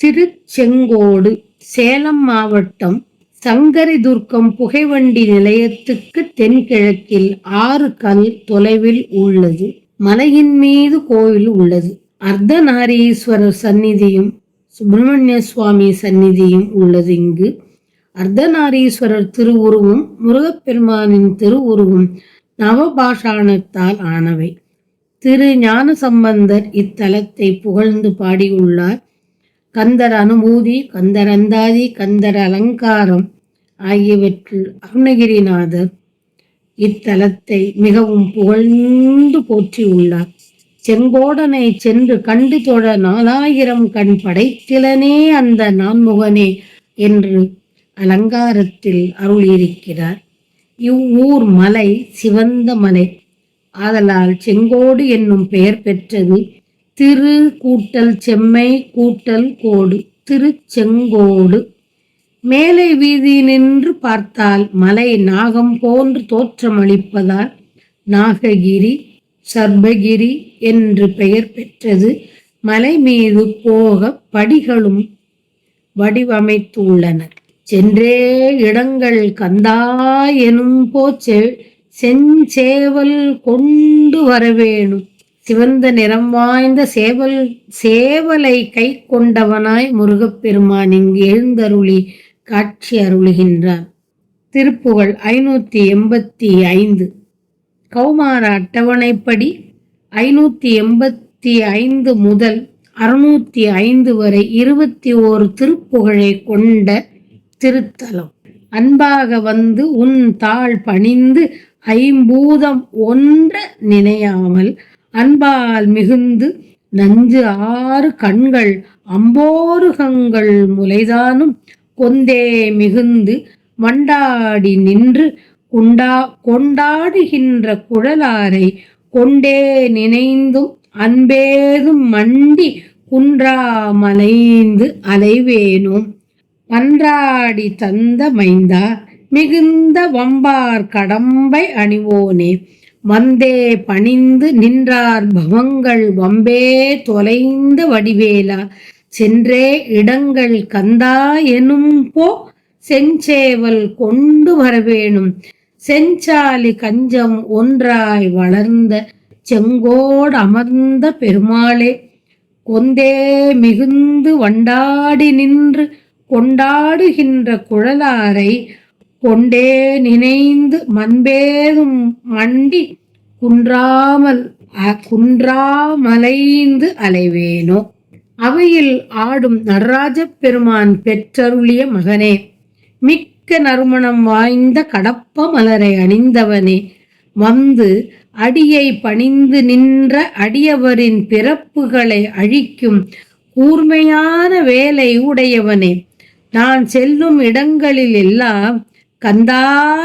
திருச்செங்கோடு சேலம் மாவட்டம் சங்கரிதுர்க்கம் புகைவண்டி நிலையத்துக்கு தென்கிழக்கில் ஆறு கல் தொலைவில் உள்ளது. மலையின் மீது கோவில் உள்ளது. அர்த்தநாரீஸ்வரர் சந்நிதியும் சுப்பிரமணிய சுவாமி சந்நிதியும் உள்ளது இங்கு. அர்த்தநாரீஸ்வரர் திருவுருவும் முருகப்பெருமானின் திருவுருவும் நவபாஷாணத்தால் ஆனவை. திரு ஞான சம்பந்தர் இத்தலத்தை புகழ்ந்து பாடியுள்ளார். கந்தர் அனுபூதி கந்தர் அந்தாதி கந்தர் அலங்காரம் ஆகியவற்றில் அருணகிரிநாதர் இத்தலத்தை மிகவும் புகழ்ந்து போற்றியுள்ளார். செங்கோடனை சென்று கண்டு தொழ நாலாயிரம் கண் படைத்திலனே அந்த நான்முகனே என்று அலங்காரத்தில் அருளியிருக்கிறார். இவ்வூர் மலை சிவந்த மலை. ஆதலால் செங்கோடு என்னும் பெயர் பெற்றது திரு கூட்டல் செம்மை கூட்டல் கோடு திருச்செங்கோடு. மேலை வீதி நின்று பார்த்தால் மலை நாகம் போன்று தோற்றமளிப்பதால் நாககிரி சர்பகிரி என்று பெயர் பெற்றது. மலை மீது போக படிகளும் வடிவமைத்துள்ளனர். சென்றே இடங்கள் கந்தா எனும் போச்சே செஞ்சேவல் கொண்டு வரவேணும். சிவந்த நிறம் வாய்ந்த சேவல் சேவலை கை கொண்டவனாய் முருகப்பெருமான் இங்கு எழுந்தருளி காட்சி அருளுகின்றார். திருப்புகழ் ஐநூத்தி எண்பத்தி ஐந்து. கௌமார அட்டவணைப்படி ஐநூத்தி எண்பத்தி ஐந்து முதல் அறுநூத்தி ஐந்து வரை இருபத்தி ஓரு திருப்புகழை கொண்ட திருத்தலம். அன்பாக வந்து உன் தாழ் பணிந்து ஐம்பூதம் ஒன்ற நினையாமல் அன்பால் மிகுந்து நஞ்சு ஆறு கண்கள் அம்போருகங்கள் முலைதானும் கொந்தே மிகுந்து மண்டாடி நின்று குண்டா கொண்டாடுகின்ற குழலாரை கொண்டே நினைந்தும் அன்பேதும் மண்டி குன்றா மலைந்து அலைவேனோம் பன்றாடி தந்த மைந்தா மிகுந்த வம்பார் கடம்பை அணிவோனே? வந்தே பணிந்து நின்றார் பவங்கள் வம்பே தொலைந்த வடிவேலா. சென்றே இடங்கள் கந்தா எனும் போ செஞ்சேவல் கொண்டு வரவேணும். செஞ்சாலி கஞ்சம் ஒன்றாய் வளர்ந்த செங்கோடு அமர்ந்த பெருமாளே. கொந்தே மிகுந்து வண்டாடி நின்று கொண்டாடுகின்ற குழலாரை கொண்டே நினைந்து மண்பேதும் மண்டி குன்றாமல் குன்றாமலைந்து அலைவேனோ? அவையில் ஆடும் நடராஜ பெருமான் பெற்றருளிய மகனே மிக்க நறுமணம் வாய்ந்த கடப்ப மலரை அணிந்தவனே வந்து அடியை பணிந்து நின்ற அடியவரின் பிறப்புகளை அழிக்கும் கூர்மையான வேலை உடையவனே. நான் செல்லும் இடங்களில் எல்லாம் கந்தா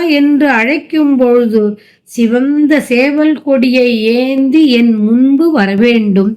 என்று அழைக்கும் பொழுது சிவந்த சேவல் கொடியை ஏந்தி என் முன்பு வரவேண்டும்.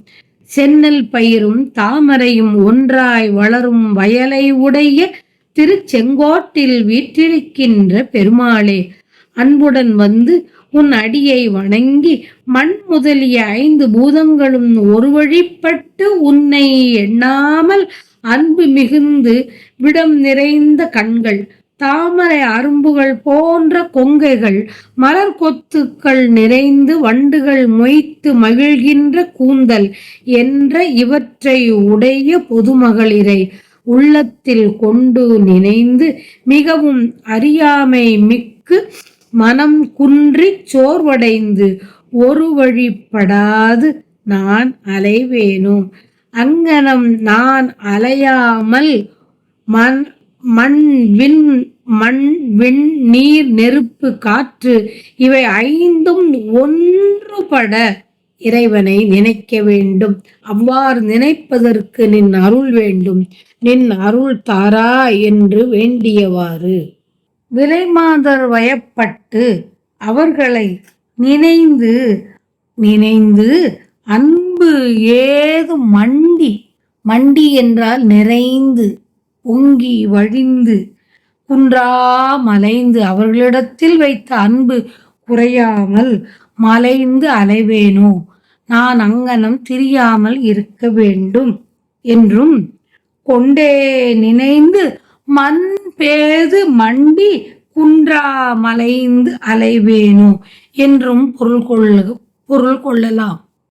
சென்னல் பயிரும் தாமரையும் ஒன்றாய் வளரும் வயலை உடைய திருச்செங்கோட்டில் வீற்றிருக்கின்ற பெருமாளே அன்புடன் வந்து உன் அடியை வணங்கி மண் முதலிய ஐந்து பூதங்களும் ஒரு வழிப்பட்டு உன்னை எண்ணாமல் அன்பு மிகுந்து விடம் நிறைந்த கண்கள் தாமரை அரும்புகள் போன்ற கொங்கைகள் மலர் கொத்துக்கள் நிறைந்து வண்டுகள் மொய்த்து மகிழ்கின்ற கூந்தல் என்ற இவற்றை உடைய பொதுமகளிரை உள்ளத்தில் கொண்டு நினைந்து மிகவும் அறியாமை மிக்கு மனம் குன்றிச் சோர்வடைந்து ஒரு வழிப்படாது நான் அலைவேனும் அங்கனம் நான் அலையாமல் மன் மண் விண் மண் விண் நீர் நெருப்பு காற்று இவை ஐந்தும் ஒன்றுபட இறைவனை நினைக்க வேண்டும். அவ்வாறு நினைப்பதற்கு நின் அருள் வேண்டும். நின் அருள் தாரா என்று வேண்டியவாறு. விலைமாதர் வயப்பட்டு அவர்களை நினைந்து நினைந்து அன்பு ஏதும் மண்டி மண்டி என்றால் நிறைந்து. பொங்கி வழிந்து குன்றா மலைந்து அவர்களிடத்தில் வைத்த அன்பு குறையாமல் மலைந்து அலைவேனோ? நான் அங்கனம் திரியாமல் இருக்க வேண்டும் என்றும் கொண்டே நினைந்து மண் பேது மண்டி குன்றா மலைந்து அலைவேனோ? என்றும் பொருள் கொள்ள பொருள் கொள்ளலாம்.